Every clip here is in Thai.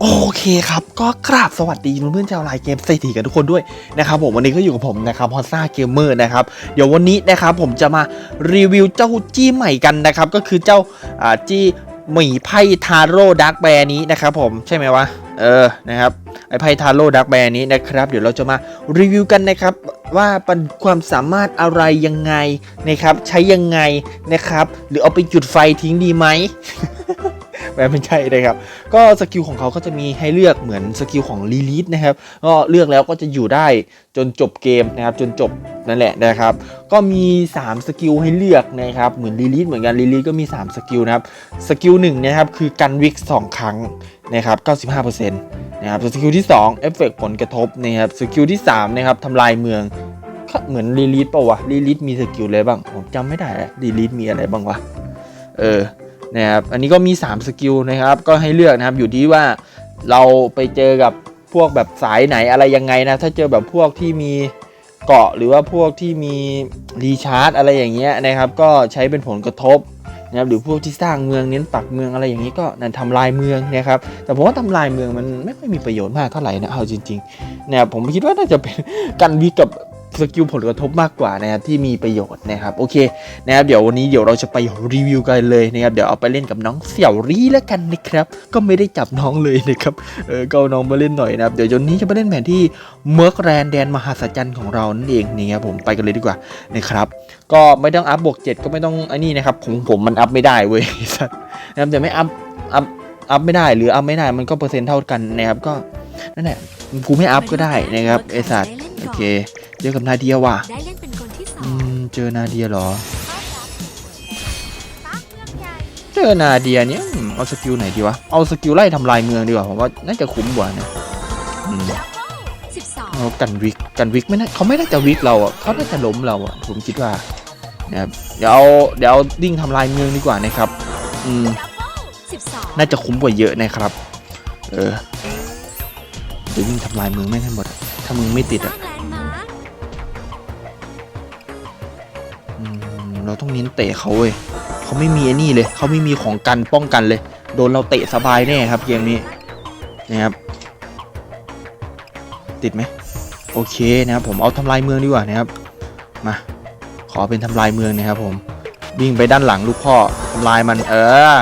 โอเคครับ ก็กราบสวัสดีเพื่อนๆชาวไลน์เกมเศรษฐีกันทุกคนด้วยนะครับผมวันนี้ก็อยู่กับผมนะครับฮอซ่าเกมเมอร์นะครับเดี๋ยววันนี้นะครับผมจะมารีวิวเจ้าจี้ใหม่กันนะครับ ก็คือเจ้าอ่าจี้หมีไพ่ทาโร่ดักแบร์นี้นะครับผมใช่ไหมวะ เออนะครับไอไพ่ทาโร่ดักแบร์นี้นะครับ เดี๋ยวเราจะมารีวิวกันนะครับว่าเป็นความสามารถอะไรยังไงนะครับ ใช้ยังไงนะครับ หรือเอาไปจุดไฟทิ้งดีไหม แม้ไม่ใช่นะครับ ก็สกิลของเขาก็จะมีให้เลือกเหมือนสกิลของลีลิทนะครับ ก็เลือกแล้วก็จะอยู่ได้จนจบเกมนะครับ จนจบนั่นแหละนะครับ ก็มี 3 สกิลให้เลือกนะครับ เหมือนลีลิทเหมือนกันลีลิทก็มี 3 สกิลนะครับ สกิลหนึ่งนะครับคือกันวิก2 ครั้งนะครับ 95%นะครับ สกิลที่2เอฟเฟกต์ผลกระทบนะครับ สกิลที่3นะครับทำลายเมืองก็เหมือนลีลิทเปล่าวะลีลิทมีสกิลอะไรบ้าง ผมจำไม่ได้แล้วลีลิทมีอะไรบ้างวะ เออ นะครับอันนี้ก็มี 3 สกิลนะครับก็ให้เลือกนะครับอยู่ที่ว่าเราไปเจอกับพวกแบบสายไหนอะไรยังไงนะถ้าเจอแบบพวกที่มีเกาะหรือว่าพวกที่มีรีชาร์จอะไรอย่างเงี้ยนะครับก็ใช้เป็นผลกระทบนะครับหรือพวกที่สร้างเมืองเน้นปักเมืองอะไรอย่างนี้ก็นั่นทำลายเมืองนะครับแต่ผมว่าทำลายเมืองมันไม่ค่อยมีประโยชน์มากเท่าไหร่นะเอาจริงๆนะครับผมคิดว่าน่าจะเป็นกันวิกับ สกิลผลกระทบมากกว่านะครับที่มีประโยชน์นะครับโอเคนะครับเดี๋ยววันนี้เดี๋ยวเราจะไปรีวิวกันเลยนะครับเดี๋ยวเอาไปเล่นกับน้องเสี่ยวรี่แล้วกันนะครับก็ไม่ได้จับน้องเลยนะครับเออก็น้องมาเล่นหน่อยนะครับเดี๋ยววันนี้จะไปเล่นแผนที่เมิร์กแรนแดนมหัศจรรย์ของเรานั่นเองนี่ครับผมไปกันเลยดีกว่านะครับก็ไม่ต้องอัพบวกเจ็ดก็ไม่ต้องไอ้นี่นะครับของผมมันอัพไม่ได้เว้ยไอ้สัสนะครับแต่ไม่อัพอัพอัพไม่ได้หรืออัพไม่ได้มันก็เปอร์เซ็นต์เท่ากันนะครับก็นั่นแหละกูไม่อัพก็ได้นะครับไอสัสโอเค เจอกับนาเดียว่ะได้เล่นเป็นคนที่สออืงมเจอนาเดียเหรอตั้งเรื่องใหญ่เจอนาเดียเนี่ยอืมเอาสกิลไหนดีวะ เอาสกิลไล่ทำลายเมืองดีกว่าผมว่าน่าจะคุ้มกว่านะอืมสิบสองเอากันวิกกันวิกไม่น่าเขาไม่น่าจะวิกเราอะเขาน่าจะล้มเราอะผมคิดว่านะครับเดี๋ยวเอาเดี๋ยวเอาดิ้งทำลายเมืองดีกว่านะครับ อืม สิบสองน่าจะคุ้มกว่าเยอะนะครับ เออเดี๋ยววิ่งทำลายเมืองแม่งให้หมดอะถ้ามึงไม่ติดสร้าอะ เราต้องเน้นเตะเขาเว้ยเขาไม่มีไอ้นี่เลยเขาไม่มีของกันป้องกันเลย โดนเราเตะสบายแน่ครับเกมนี้นะครับติดไหมโอเคนะครับผมเอาทำลายเมืองดีกว่านะครับมาขอเป็นทำลายเมืองนะครับผมวิ่งไปด้านหลังลูกพ่อทำลายมัน เออ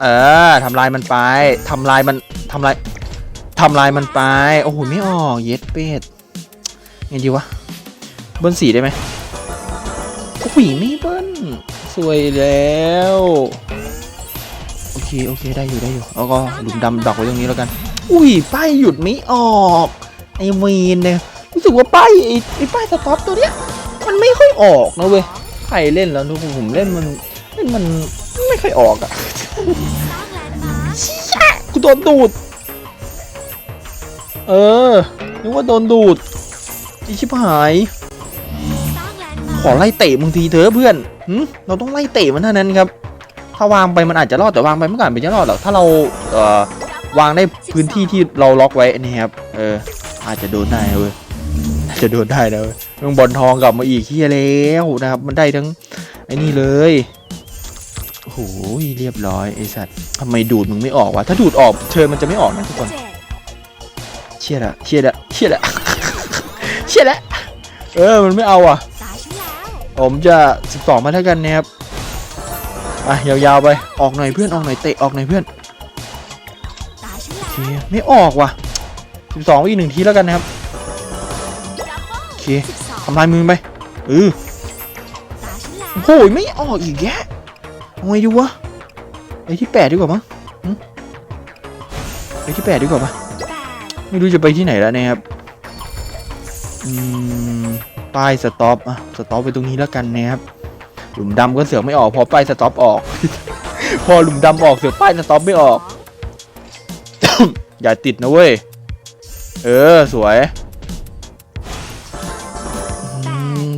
เออทำลายมันไปทำลายมันทำลายทำลายมันไปโอ้โหไม่ออกเย็ดเป็ดไงดีวะเบิ้ลสีได้ไหม โอ้โหไม่เบิ้ลสวยแล้ว โอเค โอเค ได้อยู่ได้อยู่แล้วก็หลุมดำดักไว้ตรงนี้แล้วกัน อุ้ย ป้ายหยุดไม่ออก ไอ้เวนเนี่ย รู้สึกว่าป้ายไอ้ไอ้ป้ายสต็อปตัวเนี้ย มันไม่ค่อยออกนะเว้ย ใครเล่นแล้วทุกคนผมเล่นมันเล่นมันไม่ค่อยออกอะสร้างแลนด์มาร์คกูโดนดูด เออ นึกว่าโดนดูด อีชิบหาย ขอไล่เตะมึงทีเถอะเพื่อนเราต้องไล่เตะมันเท่านั้นครับ ถ้าวางไปมันอาจจะรอดแต่วางไปไม่ก่อนเป็นจะรอดหรอกถ้าเราเอ่อวางได้พื้นที่ที่เราล็อกไว้นี่ครับ เออ อาจจะโดนได้เว้ยอาจจะโดนได้นะเว้ยมึงบอลทองกลับมาอีกเฮียแล้วนะครับ มันได้ทั้งไอ้นี่เลยโอ้โหเรียบร้อยไอสัตว์ทำไมดูดมึงไม่ออกวะถ้าดูดออกเชิญมันจะไม่ออกนะทุกคนเชี่ยละเชี่ยละเชี่ยละเชี่ยละเออมันไม่เอาอะ ผมจะ 12 มาเท่ากันนะครับอะยาวๆไปออกหน่อยเพื่อนออกหน่อยเตะออกหน่อยเพื่อนโอเคไม่ออกว่ะ 12ไปอีกหนึ่งทีแล้วกันนะครับโอเคทำลายมือไปเออโอ้ยไม่ออกอีกแยะเอาไงดีวะไอที่แปดดีกว่ามั้งไอที่แปดดีกว่าปะไม่รู้จะไปที่ไหนแล้วนะครับอืม ป้ายสต็อปอะสต็อปไปตรงนี้แล้วกันนะครับหลุมดำก็เสือกไม่ออกพอป้ายสต็อปออก พอหลุมดำออกเสือกป้ายสต็อปไม่ออก อย่าติดนะเว้ย เออสวย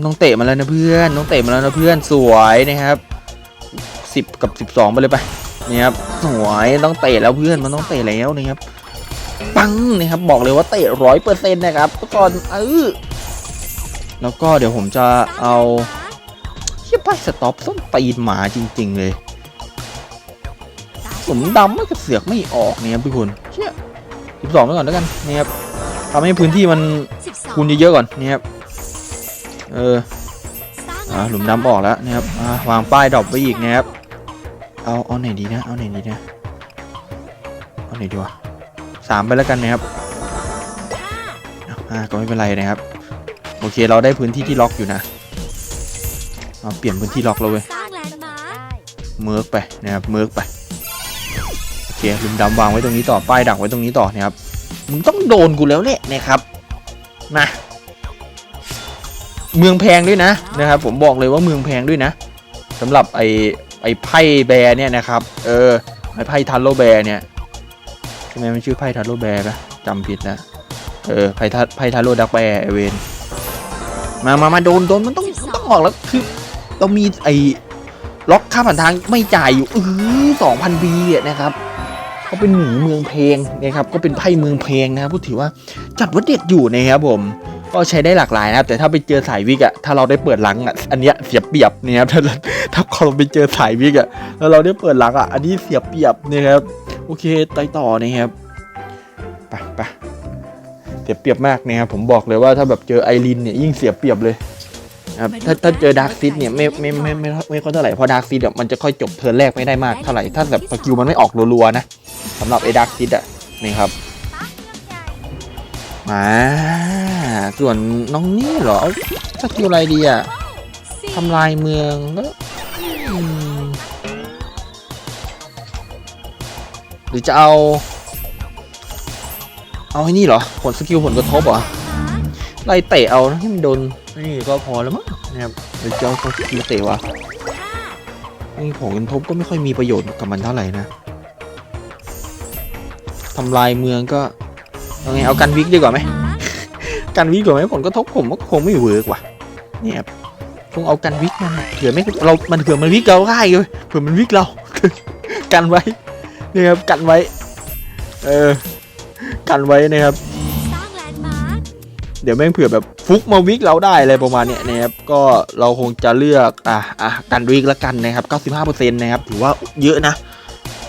ต้องเตะมาแล้วนะเพื่อนต้องเตะมาแล้วนะเพื่อนสวยนะครับสิบกับสิบสองไปเลยไปนี่ครับสวยต้องเตะแล้วเพื่อนมันต้องเตะแล้วนะครับปังนะครับบอกเลยว่าเตะร้อยเปอร์เซ็นต์นะครับทุกคนเออ แล้วก็เดี๋ยวผมจะเอาเฮียป้าสต็อปส้นตีนหมาจริง ๆ เลยตายฉัหลุมดำไมันก็เสือกไม่ออกเนี่ยครับทุกคนเชี่ยสิบสองไปก่อนแล้วกันเนี่ยครับทำให้พื้นที่มันคูณเยอะๆก่อนเนี่ยครับเอออ่าหลุมดำออกแล้วนะครับอ่าวางป้ายดรอปไว้อีกนะครับเอาเอาไหนดีนะเอาไหนดีนะเอาไหนดีวะสามไปแล้วกันนะครับอ่าก็ไม่เป็นไรนะครับ โอเคเราได้พื้นที่ที่ล็อกอยู่นะเอาเปลี่ยนพื้นที่ล็อกแล้วเว้ยสร้างแลนด์มาร์คเมิร์กไปนะครับเมิร์กไปโอเคหลุมดำวางไว้ตรงนี้ต่อป้ายดักไว้ตรงนี้ต่อนะครับมึงต้องโดนกูแล้วแหละนะครับนะเมืองแพงด้วยนะนะครับ ผมบอกเลยว่าเมืองแพงด้วยนะสำหรับไอ้ไอ้ไพ่แบร์เนี่ยนะครับเออไอ้ไพ่ทันโลแบร์เนี่ยใช่ไหมมันชื่อไพ่ทันโลแบร์ปะจำผิดนะเออไพ่ทัไพ่ทันโลดักแบร์ไอเวน มามามาโดนโดนมันต้องต้องออกแล้วคือเรามีไอ้ล็อกค่าผ่านทางไม่จ่ายอยู่เออสองพันบีเนี่ยนะครับเขาเป็นหมีเมืองเพลงนะครับ ก็เป็นไพ่เมืองเพลงนะครับพูดถือว่าจัดว่าเด็ดอยู่นะครับผมก็ใช้ได้หลากหลายนะครับแต่ถ้าไปเจอสายวิกอะถ้าเราได้เปิดหลังอะอันเนี้ยเสียเปรียบนะครับถ้าถ้าเราไปเจอสายวิกอะแล้วเราได้เปิดหลังอะอันนี้เสียเปรียบนะครับโอเคไปต่อนะครับไปไป เสียเปรียบมากนะครับผมบอกเลยว่าถ้าแบบเจอไอรินเนี่ยยิ่งเสียเปรียบเลยครับถ้าถ้าเจอดาร์กซิดเนี่ยไม่ไม่ไม่ไม่ไม่ไม่ค่อยเท่าไหร่เพราะดาร์กซิดมันจะค่อยจบเทิร์นแรกไม่ได้มากเท่าไหร่ถ้าแบบสกิลมันไม่ออกรัวๆนะสำหรับไอ้ดาร์กซิดอะนี่ครับมาส่วนน้องนี่เหรอเอาสกิลอะไรดีอะสี่ทำลายเมืองก็อืมหรือจะเอา เอาไอ้นี่เหรอ ผลสกิลผลกระทบเหรอ ไล่เตะเอานะให้มันโดน นี่ก็พอแล้วมั้งนะครับเดี๋ยวเจ้าเขาคิวเตะวะนี่ผลกระทบก็ไม่ค่อยมีประโยชน์กับมันเท่าไหร่นะทำลายเมืองก็เอาไงเอากันวิกดีกว่าไหมมาร์คกันวิกดีกว่าไหมผลกระทบผมก็คงไม่เวิร์กว่ะเนี่ยครับคงเอากันวิกมันเผื่อไม่เรา มันเผื่อมันวิกเราได้เลยเผื่อมันวิกเรา กันไว้นี่ครับกันไว้ เออ กันไว้นะครับ เดี๋ยวแม่งเผื่อแบบฟุกมาวิกเราได้อะไรประมาณเนี้ยนะครับ ก็เราคงจะเลือกอะอะกันวิกละกันนะครับ 95%นะครับถือว่าเยอะนะ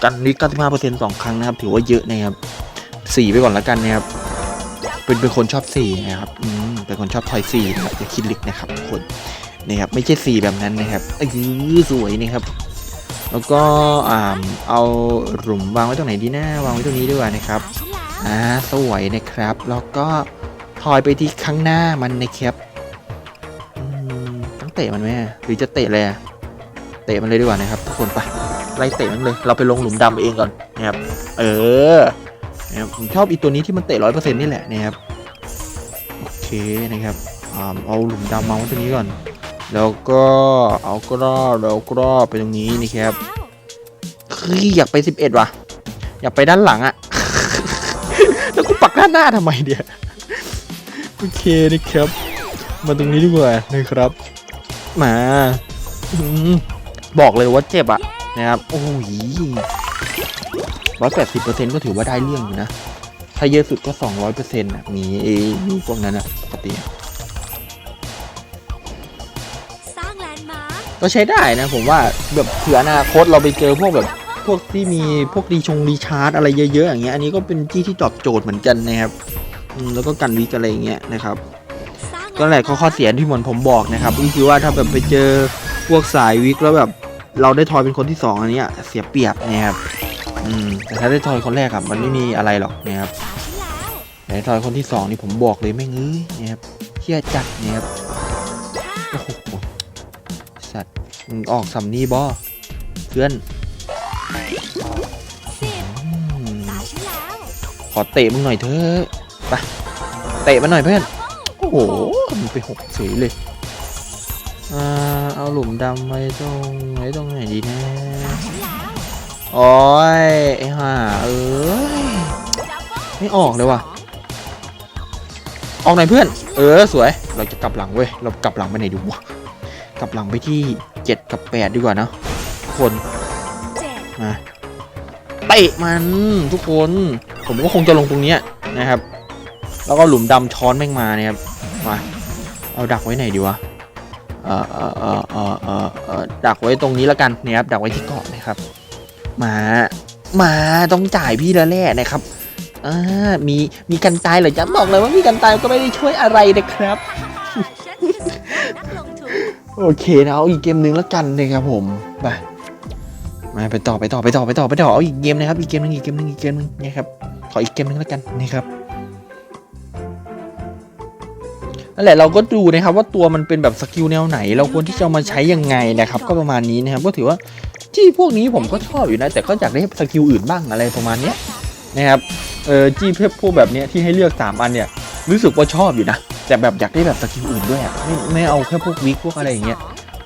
กันวิก 95%สองครั้งนะครับ ถือว่าเยอะนะครับสี่ไปก่อนละกันนะครับ เป็นเป็นคนชอบสี่นะครับอืมเป็นคนชอบทอยสี่นะครับอย่าคิดลึกนะครับทุกคนนะครับไม่ใช่สี่แบบนั้นนะครับเออสวยนะครับแล้วก็อ่าเอาหลุมวางไว้ตรงไหนดีนะวางไว้ตรงนี้ดีกว่านะครับ อ่าสวยนะครับ แล้วก็ทอยไปที่ข้างหน้ามันนะครับต้องเตะมันไหมหรือจะเตะเลยเตะมันเลยดีกว่านะครับทุกคนไปไล่เตะมันเลย เราไปลงหลุมดำเองก่อนนะครับ เออนะครับผมชอบอีตัวนี้ที่มันเตะร้อยเปอร์เซ็นต์นี่แหละนะครับ โอเคนะครับเอาหลุมดำมาไว้ตรงนี้ก่อน แล้วก็เอากรอบแล้วกรอบไปตรงนี้นะครับเฮ้ยอยากไปสิบเอ็ดว่ะ อยากไปด้านหลังอะ ด้านหน้าทำไมเดียโอเคนะครับ มาตรงนี้ดีกว่านะครับ มาอืมบอกเลยว่าเจ็บอะนะครับ โอ้ยร้อยแปดสิบเปอร์เซ็นต์ก็ถือว่าได้เรื่องอยู่นะ ถ้าเยอะสุดก็สองร้อยเปอร์เซ็นต์มีเอมีพวกนั้นอะปกติอะสร้างแลนด์มาร์คก็ใช้ได้นะผมว่าแบบเผื่ออนาคตเราไปเจอพวกแบบ พวกที่มีพวกรีชงรีชาร์จอะไรเยอะๆอย่างเงี้ยอันนี้ก็เป็นจี้ที่ตอบโจทย์เหมือนกันนะครับอืมแล้วก็กันวิกอะไรอย่างเงี้ยนะครับสร้างก็แหละข้อข้อเสียที่เหมือนผมบอกนะครับก็คือว่าถ้าแบบไปเจอพวกสายวิกแล้วแบบเราได้ทอยเป็นคนที่สองอันเนี้ยเสียเปรียบนะครับอืมแต่ถ้าได้ทอยคนแรกอะมันไม่มีอะไรหรอกนะครับตาฉันแล้วแต่ทอยคนที่สองนี่ผมบอกเลยแม่งเอ้ยนะครับเชี่ยจัดนะครับห้าโอ้โหสัตว์มึงออกสำนีบอเพื่อน อเตะมึงหน่อยเถอะไปเตะมันหน่อยเพื่อน โอ้โหมึงไปหกเฉยเลยอ่าเอาหลุมดำไว้ตรงไว้ตรงไหนดีนะตาฉันแล้วโอ้ยไอ้ห่าเอ้ยไม่ออกเลยว่ะออกหน่อยเพื่อน เออสวย เราจะกลับหลังเว้ย เรากลับหลังไปไหนดีวะ กลับหลังไปที่ 7 กับ 8 ดีกว่านะทุกคน มาเตะมันทุกคน ผมก็คงจะลงตรงนี้นะครับ แล้วก็หลุมดำช้อนแม่งมาเนี่ยครับมาเอาดักไว้ไหนดีวะเอ่อเอ่อเอ่อเอ่อเอ่อเอ่อดักไว้ตรงนี้แล้วกันเนี่ยครับดักไว้ที่เกาะนะครับมามาต้องจ่ายพี่แล้วแหละนะครับอ่ามีมีกันตายเหรอจ๊ะบอกเลยว่ามีกันตายก็ไม่ได้ช่วยอะไรนะครับโอเคนะเอาอีกเกมหนึ่งแล้วกันนะครับผมไป มาไปต่อไปต่อไปต่อไปต่อไปต่อเอาอีกเกมนะครับ อีกเกมหนึงอีกเกมหนึงอีกเกมหนึงนะครับขออีกเกมหนึงแล้วกันนะครับนั่นแหละเราก็ดูนะครับว่าตัวมันเป็นแบบสกิลแนวไหน เราควรที่จะมาใช้ยังไงนะครับ ก็ประมาณนี้นะครับก็ถือว่าจี้พวกนี้ผมก็ชอบอยู่นะแต่ก็อยากได้สกิลอื่นบ้างอะไรประมาณนี้นะครับเออจี้เพพวกแบบเนี้ยที่ให้เลือกสามอันเนี่ยรู้สึกว่าชอบอยู่นะแต่แบบอยากได้แบบสกิลอื่นด้วยอะไม่ไม่เอาแค่พวกวิกพวกอะไรอย่างเงี้ย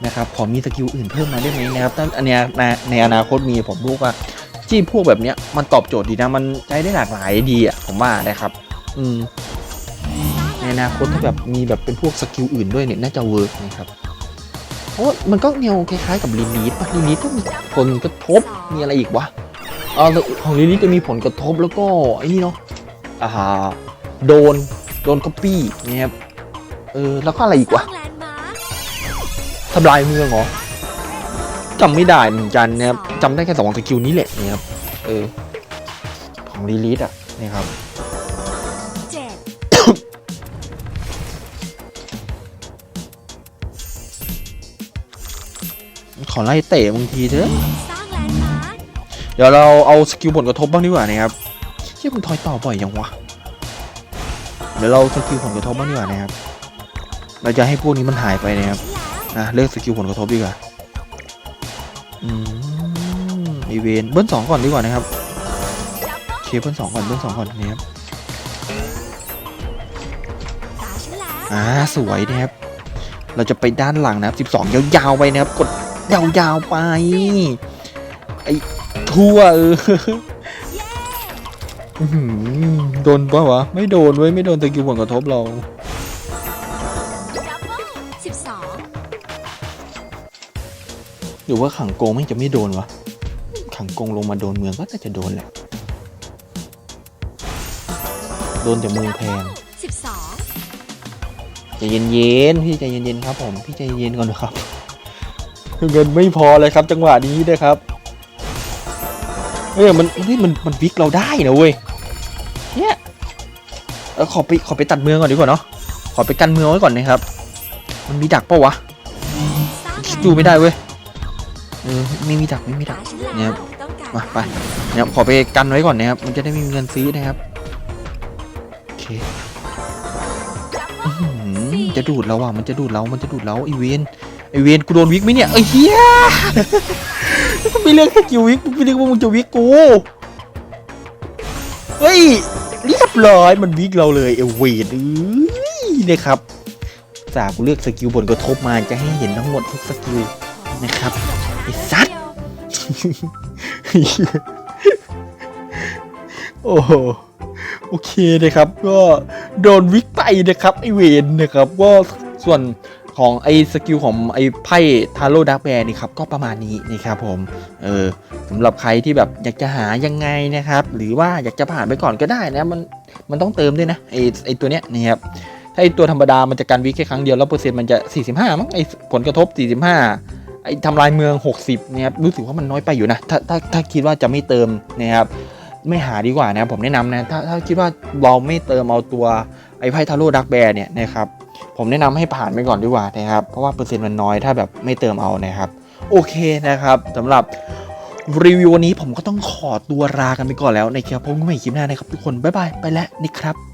นะครับขอมีสกิลอื่นเพิ่มมาได้ไหมนะครับถ้าอันเนี้ยในในอนาคตมีผมรู้ว่าจี้พวกแบบเนี้ยมันตอบโจทย์ดีนะมันใช้ได้หลากหลายดีอะผมว่านะครับ อืมในอนาคตถ้าแบบมีแบบเป็นพวกสกิลอื่นด้วยเนี่ยน่าจะเวิร์กนะครับเพราะมันก็แนวคล้ายๆกับลินิตป่ะลินิตก็มีผลกระทบมีอะไรอีกวะเออของลินิตจะมีผลกระทบแล้วก็ไอ้นี่เนาะอ่าโดนโดนก๊อปปี้นะครับเออแล้วก็อะไรอีกวะ ทำลายเมืองเหรอจำไม่ได้เหมือนกันนะครับจำได้แค่สองสกิลนี้แหละนะครับเออของลีลิทอะนะครับขอไล่เตะบางทีเถอะ เดี๋ยวเราเอาสกิลผลกระทบบ้างดีกว่านะครับเชี่ยมันทอยต่อบ่อยยังวะ เดี๋ยวเราสกิลผลกระทบบ้างดีกว่านะครับ เราจะให้พวกนี้มันหายไปนะครับ นะเลือกสกิลผลกระทบดีกว่าอืมอีเวนเบิ้ลสองก่อนดีกว่านะครับเบิ้ลเคเบิ้ลสองก่อนเบิ้ลสองก่อนนะครับอ่าสวยนะครับ เราจะไปด้านหลังนะครับ12 ยาวๆไปนะครับ กดยาวๆไปไอ้ทั่วเออเย้อื้อหือโดนปะวะ ไม่โดนเว้ย ไม่โดนตะกิวผลกระทบเรา รือว่าขังโกงไม่งจะไม่โดนวะ ขังโกงลงมาโดนเมืองก็น่าจะโดนแหละ โดนแต่เมืองแพงสิบสองใจเย็นๆพี่ใจเย็นๆครับ ผมพี่ใจเย็นก่อนนะครับเงินไม่พอเลยครับ จังหวะนี้นะครับเอ้ยมันนี่มันมันวิกเราได้นะเว้ยเนี่ยเออขอไปขอไปตัดเมืองก่อนดีกว่าเนาะขอไปกันเมืองไว้ก่อนนะครับ มันมีดักปะวะสร้างแลนด์ดูไม่ได้เว้ยเออ ไม่มีดักไม่มีดัตากฉันเนี่แล้ยวต้องการมาไปเนี่ยขอไปกันไว้ก่อนนะครับ มันจะได้ไม่มีเงินซื้อนะครับโอเคดับเบิ้อื้ลอหือจะดูดเราอะมันจะดูดเรา มันจะดูดเราไอเวนไอเวนกูโดนวิกไหมเนี่ยไอ้เหี้ยไม่เลือกแค่กิววิกมึงไม่เลือกว่ามึงจะวิกกูเฮ้ยเรียบร้อยมันวิกเราเลยไอเวนเอ้ยนะครับจากกูเลือกสกิลผลกระทบมาจะให้เห็นทั้งหมดทุกสกิลนะครับไอ้สัตว์ โอ้โหโอเคนะครับ ก็โดนวิกไปนะครับไอเวนนะครับก็ส่วนของไอสกิลของไอไพ่ทาโร่ดักแบร์นี่ครับก็ประมาณนี้นะครับผมเออสำหรับใครที่แบบอยากจะหายังไงนะครับ หรือว่าอยากจะผ่านไปก่อนก็ได้นะมันมันต้องเติมด้วยนะไอไอตัวเนี้ยนะครับถ้าไอตัวธรรมดามันจะการวิกแค่ครั้งเดียวแล้วเปอร์เซ็นต์มันจะ 45 มั้งไอผลกระทบ 45 ไอ้ทำลายเมือง 60นะครับรู้สึกว่ามันน้อยไปอยู่นะ ถ้าถ้าถ้าคิดว่าจะไม่เติมนะครับไม่หาดีกว่านะผมแนะนำนะถ้าถ้าคิดว่าเราไม่เติมเอาตัวไอ้ไพ่ทาโร่ดักแบร์เนี่ยนะครับผมแนะนำให้ผ่านไปก่อนดีกว่านะครับเพราะว่าเปอร์เซ็นต์มันน้อยถ้าแบบไม่เติมเอานะครับ โอเคนะครับสำหรับรีวิววันนี้ผมก็ต้องขอตัวลากันไปก่อนแล้วนะครับพบกันใหม่คลิปหน้านะครับทุกคนบ๊ายบายไปแล้วนี่ครับ